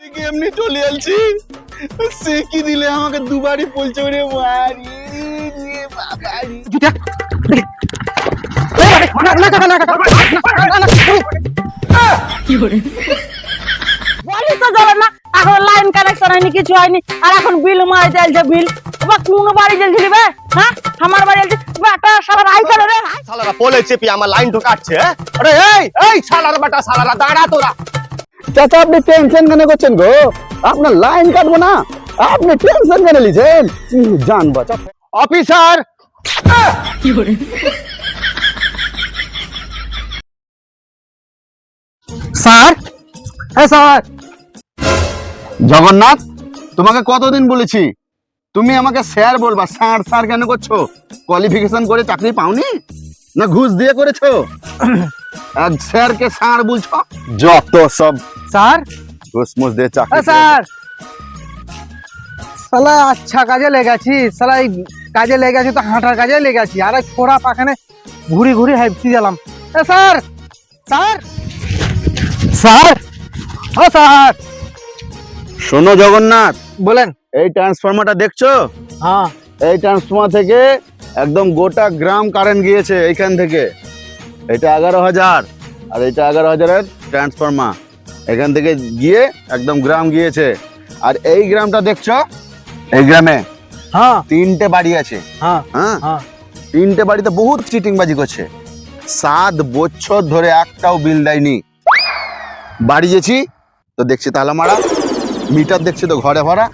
থেকে এমনি চলে আসছি সে কি দিলে আমাকে দুবারই বলছে রে মারি বলি তো যাবে না এখন লাইন কানেকশন হয়নি কিছু হয়নি। আর এখন বিল মারি চলছে বিল এবার কোন বাড়ি জ্বলছিলি বে? হ্যাঁ? আমার বাড়ি জ্বলছে বেটা সারা রাই করে রে। শালারা পোলে চেপে আমার লাইন ঢোকাচ্ছে হ্যাঁ? আরে এই এই শালার বেটা শালারা দাঁড়া তোরা। চাচা আপনি টেনশন কেন করছেন গো? আপনার লাইন কাটবো না। আপনি টেনশন কেন লিছেন জান বাঁচা। Officer sir? হ্যাঁ স্যার। জগন্নাথ তোমাকে কতদিন বলেছি? তুমি আমাকে স্যার বলবা স্যার স্যার কেন করছ? কোয়ালিফিকেশন করে চাকরি পাওনি? না ঘুষ দিয়ে করেছ? আর স্যারকে স্যার বলছো? যত সব স্যার? ঘুষ মুস দিয়ে চাকরি হ্যাঁ স্যার। সালা আচ্ছা কাজে লেগেছি। সালা এই কাজে লেগেছি তো হাঁটার কাজে লেগেছি। আর এই খোড়া পাখানে ঘুরি ঘুরি হাইপসি গেলাম। এ স্যার! স্যার! স্যার! ও স্যার! শোনো জগন্নাথ বলেন। এই ট্রান্সফরমারটা দেখছ? হ্যাঁ। এই ট্রান্সফরমার থেকে একদম গোটা গ্রাম কারেন্ট গিয়েছে এইখান থেকে। এটা এগারো হাজার আর এটা এগারো হাজারের ট্রান্সফরমার এখান থেকে গিয়ে একদম গ্রাম গিয়েছে। আর এই গ্রামটা দেখছ? এই গ্রামে হ্যাঁ। তিনটে বাড়ি আছে। হ্যাঁ হ্যাঁ? হ্যাঁ। তিনটে বাড়িতে বহুত চিটিংবাজি করছে। সাত বছর ধরে একটাও বিল দেয়নি। বাড়ি গেছি তো দেখছি তালা মারা মিটার দেখছি তো ঘরে ভরা।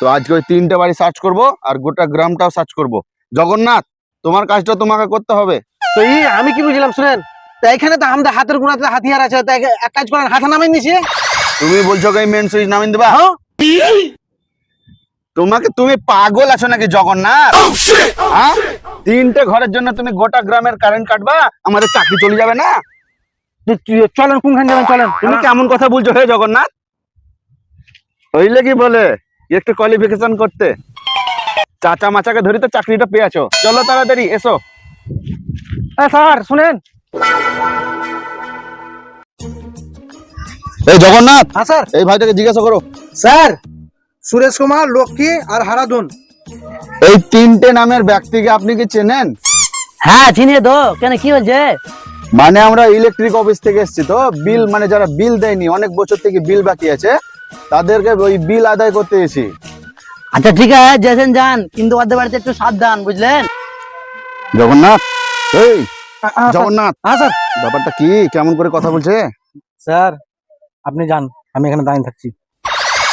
তো আজকে ওই তিনটে বাড়ি সার্চ করব আর গোটা গ্রামটাও সার্চ করব। জগন্নাথ তোমার কাজটা তোমাকে করতে হবে। তো এই আমি কি বুঝলাম শুনেন? তা এখানে তো আমাদের হাতের গুণাতে হাতিয়ার আছে তাই এক কাজ করেন হাতে নামাই নিছে। তুমি বলছো কি মেন সুইচ নামিয়ে দেবা? হ্যাঁ। তোমাকে তুমি পাগল আছো নাকি জগন্নাথ? হ্যাঁ? তিনটে ঘরের জন্য তুমি গোটা গ্রামের কারেন্ট কাটবা আমাদের চাকরি চলে যাবে না? চলেন কোনখানে যাবেন চলেন। তুমি কেমন কথা বলছো হে জগন্নাথ? হইলে কি বলে? একটু কোয়ালিফিকেশন করতে। চাচা মাচাকে ধরি তো চাকরিটা পেয়েছ চলো তাড়াতাড়ি এসো। এ স্যার শুনেন। এই জগন্নাথ! হ্যাঁ স্যার। এই ভাইটাকে জিজ্ঞাসা করো। স্যার সুরেশ কুমার লক্ষ্মী আর হারাধন। এই তিনটে নামের ব্যক্তিকে আপনি কি চেনেন? হ্যাঁ চিনিয়ে তো। কেন কি হয়েছে? মানে আমরা ইলেকট্রিক অফিস থেকে এসেছি তো। বিল মানে যারা বিল দেয়নি অনেক বছর থেকে বিল বাকি আছে তাদেরকে ওই বিল আদায় করতে এসেছি। আচ্ছা ঠিক আছে যেছেন যান কিন্তু ওদের বাড়িতে একটু সাবধান বুঝলেন? জগন্নাথ! এই! জগন্নাথ। হ্যাঁ স্যার। ব্যাপারটা কি? কেমন করে কথা বলছে? স্যার আপনি যান। আমি এখানে দাঁড়িয়ে থাকছি।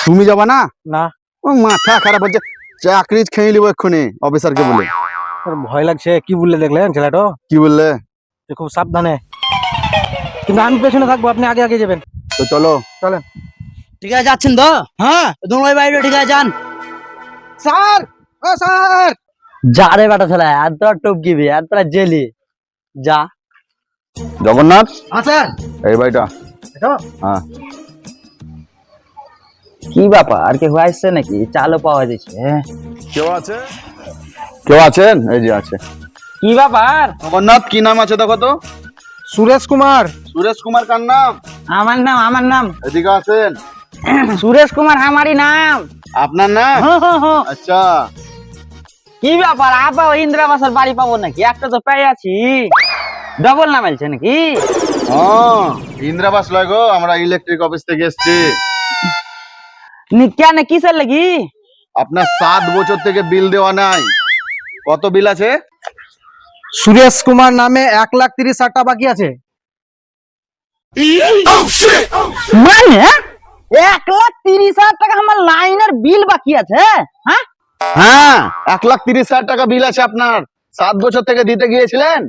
তুমি যাবা না? না। ও মাথা খারাপ হচ্ছে। চাকরি খেয়ে নিবো এক্ষুনি অফিসারকে বলে। স্যার ভয় লাগছে। কি বললে দেখলেন ছেলেটা? কি বললে? যে খুব সাবধানে। কিন্তু আমি পেছনে থাকব আপনি আগে আগে যাবেন। তো চলো। চলেন। ঠিক আছে যাচ্ছেন তো? হ্যাঁ তোমার বাড়িটা ঠিক আছে যান। স্যার! ও স্যার! যা রে বেটা ছেলে আর তোরা টপকিবি আর তোরা জেলি। যা। জগন্নাথ? হ্যাঁ স্যার। এই ভাইটা এটা? হ্যাঁ। কি ব্যাপার? আর কেউ আসছে নাকি? চালও পাওয়া যাচ্ছে কেউ আছে? কেউ আছেন? এই যে আছে। কি ব্যাপার? জগন্নাথ কি নাম আছে দেখো তো? সুরেশ কুমার। সুরেশ কুমার কার নাম? আমার নাম আমার নাম। এদিকে আছেন? সুরেশ কুমার আমারই নাম। আপনার নাম? হো, হো, হো। আচ্ছা। কি ব্যাপার? আবার ওই ইন্দ্রাবাসের বাড়ি পাবো নাকি? একটা তো পেয়ে আছি। ডবল নাম এলছে নাকি? হ্যাঁ ইন্দ্রাবাস লয় গো আমরা ইলেকট্রিক অফিস থেকে এসেছি। নি- কেন কিসের লাগি? আপনার সাত বছর থেকে বিল দেওয়া নাই। কত বিল আছে? সুরেশ কুমার নামে এক লাখ তিরিশ হাজার টাকা বাকি আছে। মানে? এক লাখ তিরিশ হাজার টাকা আমার লাইনের বিল বাকি আছে হ্যাঁ? হ্যাঁ। এক লাখ তিরিশ হাজার টাকা বিল আছে আপনার। সাত বছর থেকে দিতে গিয়েছিলেন?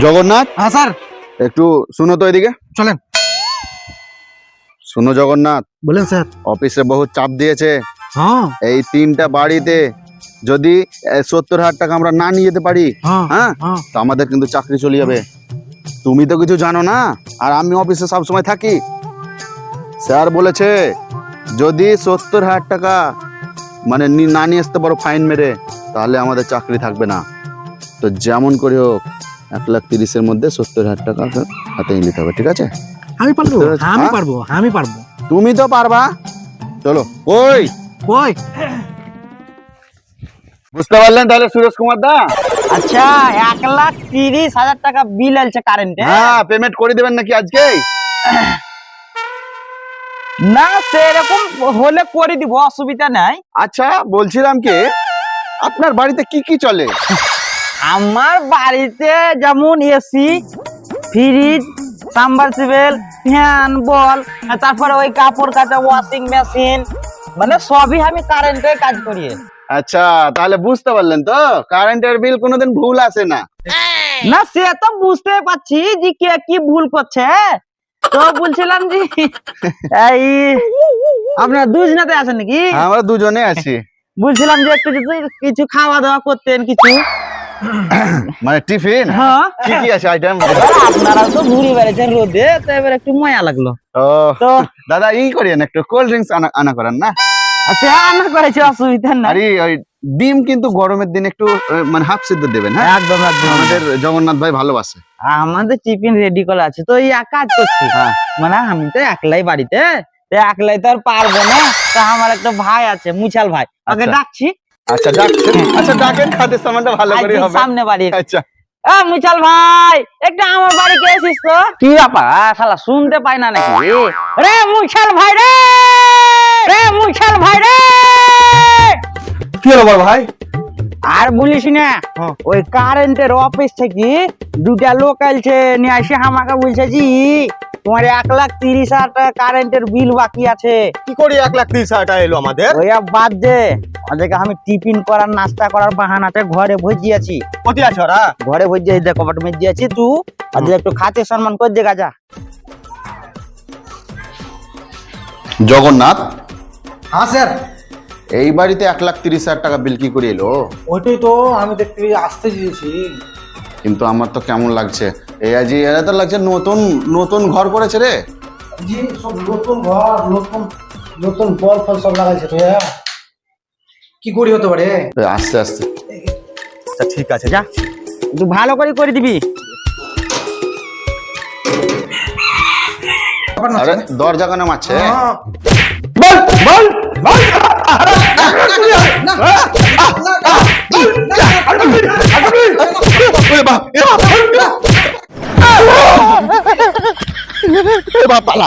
জগন্নাথ? হ্যাঁ স্যার। একটু শুনো তো এদিকে। চলেন। শুনো জগন্নাথ। বলেন স্যার। অফিসে বহুত চাপ দিয়েছে। হ্যাঁ। এই তিনটা বাড়িতে যদি সত্তর হাজার টাকা আমরা না নিয়ে যেতে পারি হ্যাঁ হ্যাঁ হ্যাঁ। তো আমাদের কিন্তু চাকরি চলে যাবে। তুমি তো কিছু জানো না আর আমি অফিসে সব সময় থাকি। স্যার বলেছে যদি সত্তর হাজার টাকা মানে না নিয়ে আসতে পারো ফাইন মেরে তাহলে আমাদের চাকরি থাকবে না। তো যেমন করে হোক এক লাখ তিরিশের মধ্যে সত্তর হাজার টাকা হাতে নিতে হবে ঠিক আছে? আমি পারব আমি? পারব আমি পারব। তুমি তো পারবা। চলো। ওই! ওই! বুঝতে পারলেন তাহলে সুরেশ কুমার দা? আচ্ছা এক লাখ তিরিশ হাজার টাকা বিল আলছে কারেন্টে হ্যাঁ পেমেন্ট করে দেবেন নাকি আজকে না সেরকম হলে করে দিব অসুবিধা নাই। আচ্ছা বলছিলাম কি আপনার বাড়িতে কি কি চলে? আমার বাড়িতে যেমন এসি ফ্রিজ সাম্বারসিবেল ফ্যান বল তারপরে ওই কাপড় কাচা ওয়াশিং মেশিন মানে সবই আমি কারেন্টে কাজ করি। আচ্ছা তাহলে বুঝতে পারলেন তো কারেন্টের বিল কোনোদিন ভুল আসে না? না সে তো বুঝতে পারছি যে কে কি ভুল করছে তো বলছিলাম যে এই আপনার দুজনাতে আছেন নাকি? আমরা দুজনে আছি। বলছিলাম যে একটু যদি কিছু খাওয়া দাওয়া করতেন কিছু। মানে টিফিন? হ্যাঁ। কি কি আছে আইটেম আপনারা তো ঘুরে বেড়েছেন রোদে তো এবার একটু মায়া লাগল। তো দাদা ই করিয়েন একটু কোল্ড ড্রিঙ্কস আনা আনা করেন না? সে আনা করেছে অসুবিধা নাই। আরে ওই ডিম কিন্তু গরমের দিন একটু মানে হাফ সিদ্ধ দেবেন হ্যাঁ? একদম একদম। আমাদের জগন্নাথ ভাই ভালোবাসে আমাদের টিফিন রেডি করা আছে তো এই এক কাজ করছি। হ্যাঁ। মানে আমি তো একলাই বাড়িতে একলাই তো আর পারব না তো আমার একটা ভাই আছে মুছাল ভাই। ওকে আচ্ছা। ডাকছি? আচ্ছা ডাকছেন? আচ্ছা ডাকেন খাদের সামানটা ভালো করে হবে। সামনে বাড়ি। আচ্ছা। এ মুছাল ভাই একটু আমার বাড়ি কে এসিস তো। কি ব্যাপার? শালা শুনতে পাই না নাকি? রে মুছাল ভাই রে! রে মুছাল ভাই রে! কি হলো বড় ভাই? আর বলিস না হ্যাঁ। ওই কারেন্টের অফিস থেকে দুটা লোক আলছে নিয়ে এসে আমাকে বলছে জি তোমার এক লাখ তিরিশ হাজার টাকা কারেন্টের বিল বাকি আছে। কি করি এক লাখ তিরিশ হাজার টাকা এলো আমাদের? ওই বাদ দে ওদেরকে আমি টিফিন করার নাস্তা করার বাহানাতে ঘরে ভজি আছি। কোথায় আছো ওরা? ঘরে ভজি আছি দেখো বাট মেজি আছি তুই ওদের একটু খাতে সম্মান করে দেখা যা। জগন্নাথ? হ্যাঁ স্যার। এই বাড়িতে এক লাখ তিরিশ হাজার টাকা বিল কি করে এলো? ওইটাই তো আমি দেখতে আসতে দিয়েছি কিন্তু আমার তো কেমন লাগছে? এই আজি এরা তো লাগছে নতুন নতুন ঘর করেছে রে। জি সব নতুন ঘর নতুন নতুন বল ফল সব লাগাইছে তো কি করি হতে পারে? আস্তে আস্তে। আচ্ছা ঠিক আছে যা। একটু ভালো করে করে দিবি। আরে দরজা কেন মারছে? বল বল বল। পালা।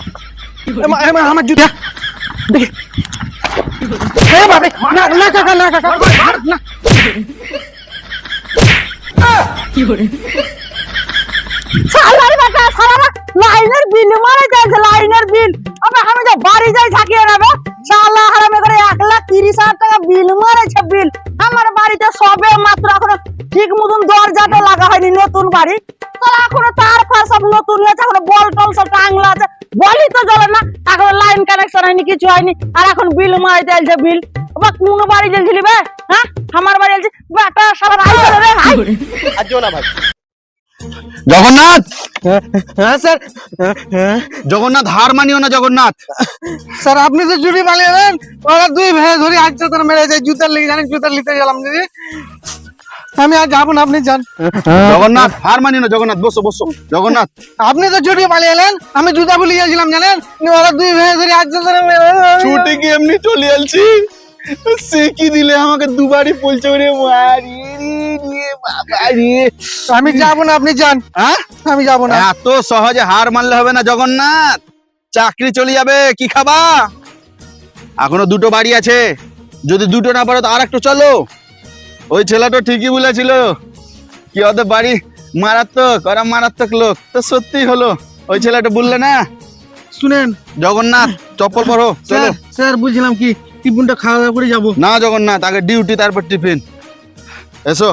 আমার জুতা দেখি না না কাকা না কাকা না সালার বেটা সালার লাইনের বিল, মারা যাচ্ছে লাইনের বিল আমি তো বাড়ি যাই থাকি না বে শালা হারামে করে এক লাখ তিরিশ হাজার টাকা বিল মারেছে বিল আমার বাড়িতে সবে মাত্র এখনও ঠিক মতন দরজাটা লাগা হয়নি নতুন বাড়ি। এখনও তার ফার সব নতুন হয়েছে এখনও বল টল সব টাংলা আছে। বলি তো জ্বলে না এখন লাইন কানেকশন হয়নি কিছু হয়নি। আর এখন বিল মারা যাচ্ছে বিল বা কোন বাড়ি জ্বলছিলি বে? হ্যাঁ? আমার বাড়ি জ্বলছি বেটা সারা করে রে না ভাই। জগন্নাথ! হ্যাঁ স্যার। জগন্নাথ হার মানিও না জগন্নাথ। স্যার আপনি তো জুড়ি পালিয়ে দেন ওরা দুই ভাই ধরে আজ তোর মেরে যায়। জুতার লেগে জানেন জুতার নিতে গেলাম যদি আমি আর যাব না আপনি যান। জগন্নাথ হার মানিও না জগন্নাথ বসো বসো। জগন্নাথ। আপনি তো জুড়ি পালিয়ে এলেন আমি জুতা ভুলে গেছিলাম জানেন? ওরা দুই ভাই ধরে আজ ধরে মেরে- ছুটে গিয়ে এমনি চলে আসছি। সে কি দিলে আমাকে দুবারই পলছে রে মারি রে বাবা রে আমি যাব না আপনি যান। হ্যাঁ? আমি যাব না। এত সহজে হার মানলে হবে না জগন্নাথ। চাকরি চলে যাবে কি খাবা? এখনও দুটো বাড়ি আছে। যদি দুটো না পারো তো আর একটু চলো। ওই ছেলেটা ঠিকই বলেছিল। কি ওদের বাড়ি? মারাত্মক ওরা মারাত্মক লোক। তো সত্যি হলো। ওই ছেলেটা বললে না? শুনেন। জগন্নাথ চপ্পল পরো চলো। স্যার স্যার বলছিলাম কি টিফিনটা খাওয়া দাওয়া করে যাব। না জগন্নাথ আগে ডিউটি তারপর টিফিন। এসো।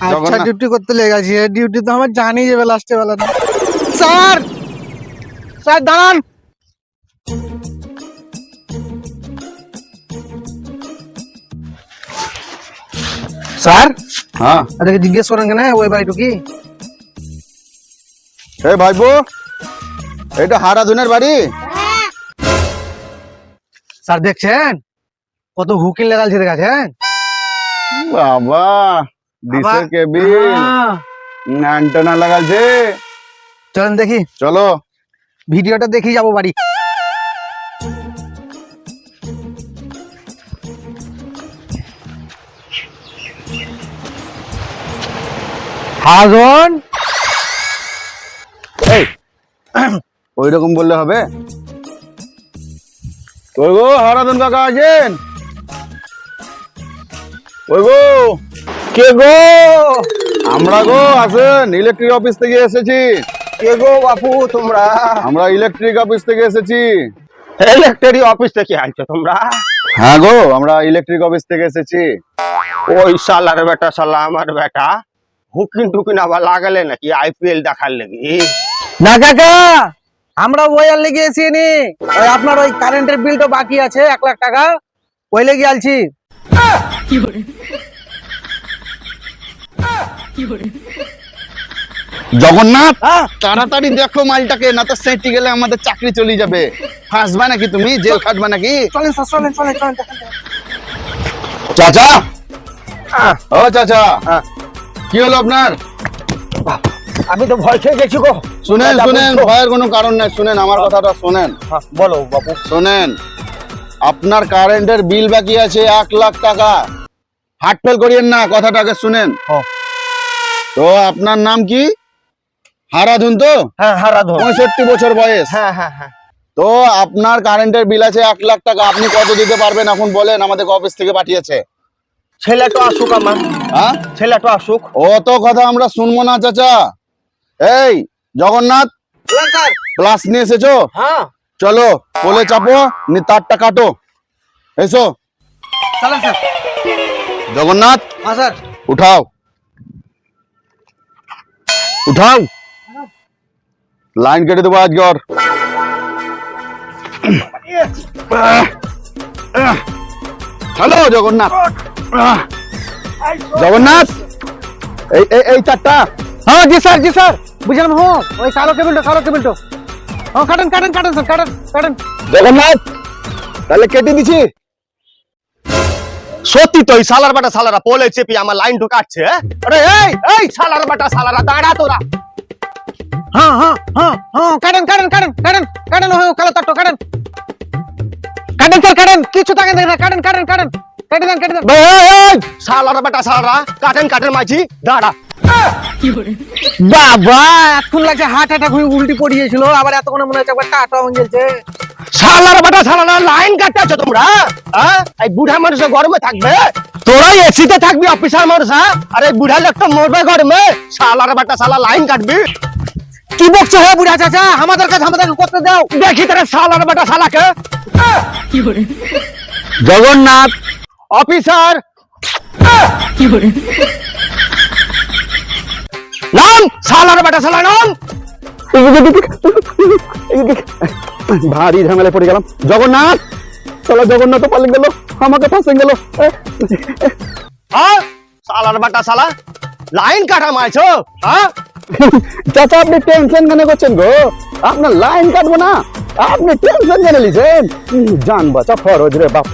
আচ্ছা জগন্নাথ। ডিউটি করতে লেগেছি ডিউটি তো আমার জানিয়ে যাবে লাস্টে বেলা স্যার! স্যার দাঁড়ান! স্যার? হ্যাঁ। আরে জিজ্ঞেস করেন কেন? ওই বাড়িটু কি? এ ভাইবো এটা হারাধুনের বাড়ি? স্যার দেখছেন? কত হুকিং লাগালছে দেখাছেন বাবা ডিসের কেবিল হ্যাঁ। অ্যান্টেনা চলেন দেখি। চলো। ভিডিওটা যাব বাড়ি। হাজন? এই ওই রকম বললে হবে? ওই গো হারাধন কাকা আছেন ওই গো কে গো? আমরা গো আসেন ইলেকট্রিক অফিস থেকে এসেছি। কে গো বাপু তোমরা? আমরা ইলেকট্রিক অফিস থেকে এসেছি। ইলেকট্রিক অফিস থেকে আইছো তোমরা? হ্যাঁ গো আমরা ইলেকট্রিক অফিস থেকে এসেছি। ওই সালার বেটা সালা আমার বেটা। হুকিন টুকিন আবার লাগালে নাকি আইপিএল দেখার লাগি? না কাকা আমরা ওই আর লেগে এসি নি। ওই আপনার ওই কারেন্টের বিলটা বাকি আছে এক লাখ টাকা। ওই লেগে আলছি। জগন্নাথ! তাড়াতাড়ি দেখো মালটাকে না তো সেটি গেলে আমাদের চাকরি চলে যাবে। ফাঁসবা নাকি তুমি? জেল খাটবা নাকি? চলেন স্যার চলেন চলেন চলেন চাচা! ও চাচা! কি হলো আপনার? আমি তো ভয় খেয়ে গেছি গো। শুনেন শুনেন ভয়ের কোনো কারণ নেই শুনেন আমার কথাটা শুনেন। বলো বাবু শোনেন। আপনার কারেন্টের বিল বাকি আছে এক লাখ টাকা। হার্ট ফেল করিয়েন না কথাটাকে শুনেন। তো আপনার নাম কি? হারাধুন তো? হ্যাঁ পঁয়ষট্টি বছর বয়স। হ্যাঁ হ্যাঁ হ্যাঁ। তো আপনার কারেন্টের বিল আছে এক লাখ টাকা আপনি কত দিতে পারবেন? এখন বলেন আমাদের অফিস থেকে পাঠিয়েছে। ছেলেটা আসুক আমার। হ্যাঁ? ছেলেটা আসুক। অত কথা আমরা শুনব না চাচা। এই জগন্নাথ। প্লাস নিয়ে এসেছ? হ্যাঁ। চলো কোলে চাপো নি তারটা কাটো এসো। চলেন স্যার। জগন্নাথ হ্যাঁ স্যার। উঠাও। উঠাও। লাইন কেটে দেবো আজকে ওর। হ্যালো জগন্নাথ। জগন্নাথ এই এই চারটা। হ্যাঁ জি স্যার জি স্যার। বুঝলাম হ্যাঁ। ওই কালো কেবিলটা কালো কেবিলটা কাটেন কাটেন কাটেন স্যার কাটেন কাটেন। জগন্নাথ তাহলে কেটে দিছি। সত্যি তো এই সালার বেটা সালারা পোলে চেপি আমার লাইন ঢোকাচ্ছে হ্যাঁ? আরে এই এই সালার বেটা সালারা দাঁড়া তোরা। হ্যাঁ হ্যাঁ হ্যাঁ হ্যাঁ কাটেন কাটেন কাটেন কাটেন কাটেন হ্যাঁ কালো তাট্টো কাটেন। কাটেন স্যার কাটেন কিছু থাকে না কাটেন কাটেন কাটেন কেটে দেন কেটে দেন। সালার বেটা সালারা কাটেন কাটেন মাঝি দাঁড়া। বাবা এতক্ষণ লাগছে হার্ট অ্যাটাক হয়ে উল্টি পড়িয়েছিল আবার এতক্ষণ মনে হচ্ছে একবার টাটা হয়ে গেছে সালার বেটা সালারা লাইন কাটতেছো তোমরা? হ্যাঁ এই বুড়া মানুষের গরমে থাকবে? তোরা এসিতে থাকবি অফিসার মানুষ হ্যাঁ আরে বুড়া লোকটা মরবে গরমে? সালার বেটা সালা লাইন কাটবি? কি বকছো হে বুড়া চাচা? আমাদের কাছে আমাদের করতে দাও। দেখি তারা সালার বেটা সালাকে জগন্নাথ। অফিসার নাম, সালার বেটা সালা, নাম। ভারী ঝামেলায় পড়ে গেলাম। জগন্নাথ চলো জগন্নাথ পালিয়ে গেল, আমাকে ফাঁসে গেল। হ্যাঁ সালার বাটা সালা, লাইন কাটা মারছো? হ্যাঁ? চাচা, আপনি টেনশন কেন করছেন গো? আপনার লাইন কাটবো না। আপনি টেনশন কেন লিছেন জান বাঁচা ফরজ রে বাপ।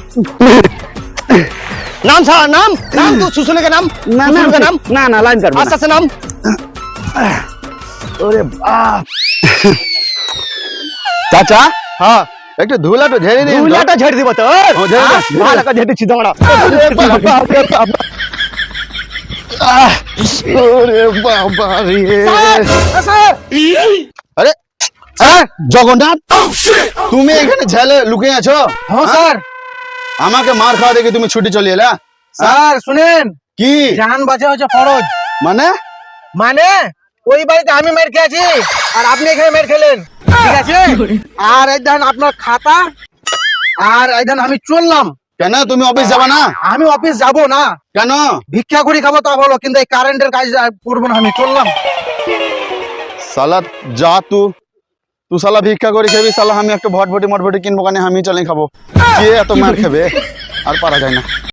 নাম সারা নাম নাম তো সুসুনেকে নাম না না নাম। না না লাইন কাটবে আচ্ছা নাম। ওরে বাপ। চাচা? হ্যাঁ। একটু ধুলাটা ঝেড়ে নিন ধুলাটা ঝেড়ে দিব তো ভালো করে ঝেড়েছি দাঁড়া। ওরে বাবা রে। আরে হ্যাঁ, জগন্নাথ তুমি এখানে ঝালে লুকিয়ে আছো? হ্যাঁ? হ্যাঁ? স্যার। আমাকে মার খাওয়া দেখে তুমি ছুটি চলে এলা স্যার শুনেন। কি? জান বাঁচা হচ্ছে ফরজ। মানে? মানে? ওই বাড়িতে আমি মের খেয়েছি আর আপনি এখানে মের খেলেন। ঠিক আছে? আর এই দেন আপনার খাতা আর এই দেন আমি চললাম। কেন? তুমি অফিস যাবা না? আমি অফিস যাব না। কেন? ভিক্ষা করি খাব তা বলো কিন্তু এই কারেন্টের কাজ করব না আমি চললাম। সালা যা তু তু সালা ভিক্ষা করে খাবি সালা আমি একটা ভটভটি মটভটি কিনবো কানে আমি চলে খাব কে এত মার খাবে আর পারা যায় না